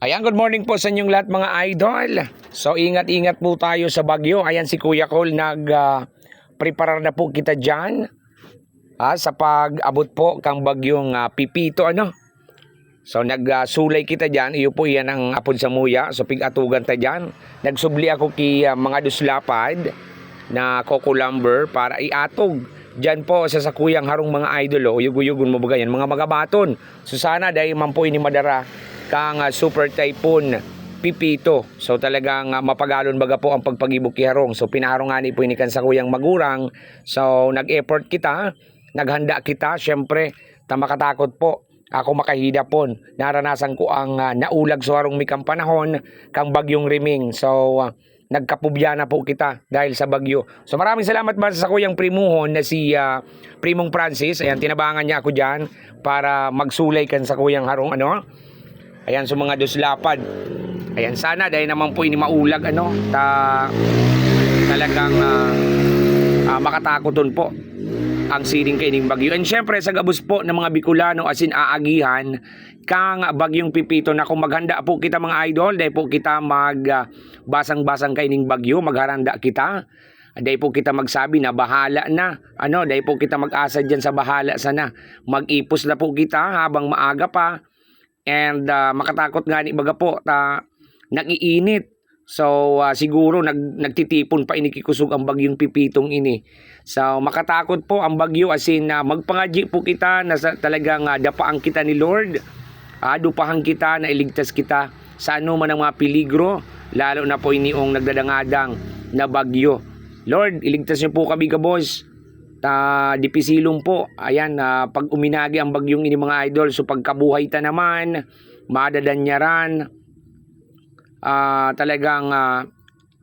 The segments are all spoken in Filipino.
Ayan, good morning po sa inyong lahat mga idol. So ingat-ingat po tayo sa bagyo. Ayan si Kuya Cole nag-prepare na po kita dyan ah, sa pag-abot po kang bagyong ah, pipito ano. So nagsulay kita dyan, iyo po yan ang apod sa muya. So pigatugan ta dyan. Nagsubli ako ki ah, mga duslapad na coco lumber para iatog. Dyan po sa sakuyang harong mga idol, oh, yuguyugon mo ba yan, mga magabaton. So sana dahil man po ini madara kang ah, super typhoon pipito. So talagang uh, mapagalon baga po ang pagpagibok ki harong. So pinaharong ani po ini kan sa kuyang magurang. So nag-effort kita, naghanda kita, syempre tamakatakot po. Ako makahida pon. Naranasan ko ang ah, naulag sa harong mikang panahon kang bagyong riming. So ah, nagkapubya na po kita dahil sa bagyo. So maraming salamat ba sa kuyang primuhon na si ah, Primong Francis. Ayan, tinabangan niya ako dyan para magsulay kan sa kuyang harong ano. Ayan, so mga duslapad. Ayan, sana dahil naman po ini maulag ano, ta talagang ah, ah, makatakoton po ang sining kaining bagyo. And syempre sa gabos po ng mga Bicolano asin aagihan kang bagyong pipito na kung maghanda po kita mga idol dahil po kita mag ah, basang-basang kaining bagyo, magharanda kita. Dahil po kita magsabi na bahala na. Ano, dahil po kita mag-asa dyan sa bahala sana. Mag-ipos na po kita habang maaga pa. And ah, makatakot nga ni baga po ta nag-iinit. So ah, siguro nag nagtitipon pa inikikusog ang bagyong pipitong ini. So makatakot po ang bagyo as in ah, magpangadji po kita na sa, talagang uh, dapaan kita ni Lord. Dupahan kita na iligtas kita sa ano man ang mga peligro lalo na po iniong nagdadangadang na bagyo. Lord, iligtas niyo po kami ka boss. Ta dipisilong po. Ayan, ah, pag uminagi ang bagyong ini mga idol, so pagkabuhay ta naman, madadanyaran, ah talagang ah,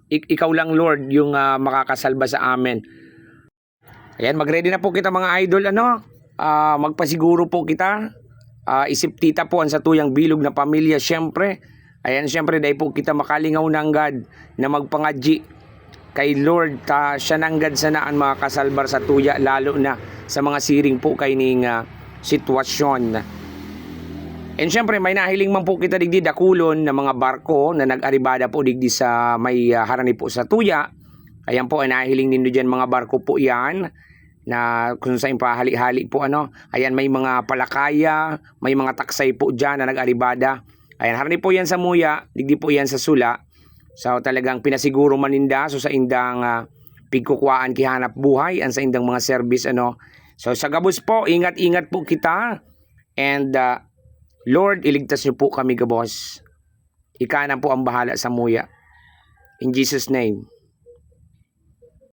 ik- ikaw lang Lord yung ah, makakasalba sa amin. Ayan, mag-ready na po kita mga idol ano. Ah, magpasiguro po kita. Ah, isip tita po ang sa tuyang bilog na pamilya syempre. Ayan, syempre dahil po kita makalingaw ng God na magpangadji kay Lord ta siya nanggad sa naan mga kasalbar sa tuya lalo na sa mga siring po kay ning ah, sitwasyon. And syempre may nahiling man po kita digdi dakulon na mga barko na nag-aribada po digdi sa may ah, harani po sa tuya. Ayan po ay nahiling nindo diyan mga barko po yan na kung sa pahali-hali po ano. Ayan may mga palakaya, may mga taksay po diyan na nag-aribada. Ayan harani po yan sa muya, digdi po yan sa sula. So talagang pinasiguro maninda so sa indang uh, pigkukuhaan kihanap buhay ang sa indang mga service ano. So sa gabos po, ingat-ingat po kita. And uh, Lord, iligtas niyo po kami, kabos. Ika na po ang bahala sa muya. In Jesus' name.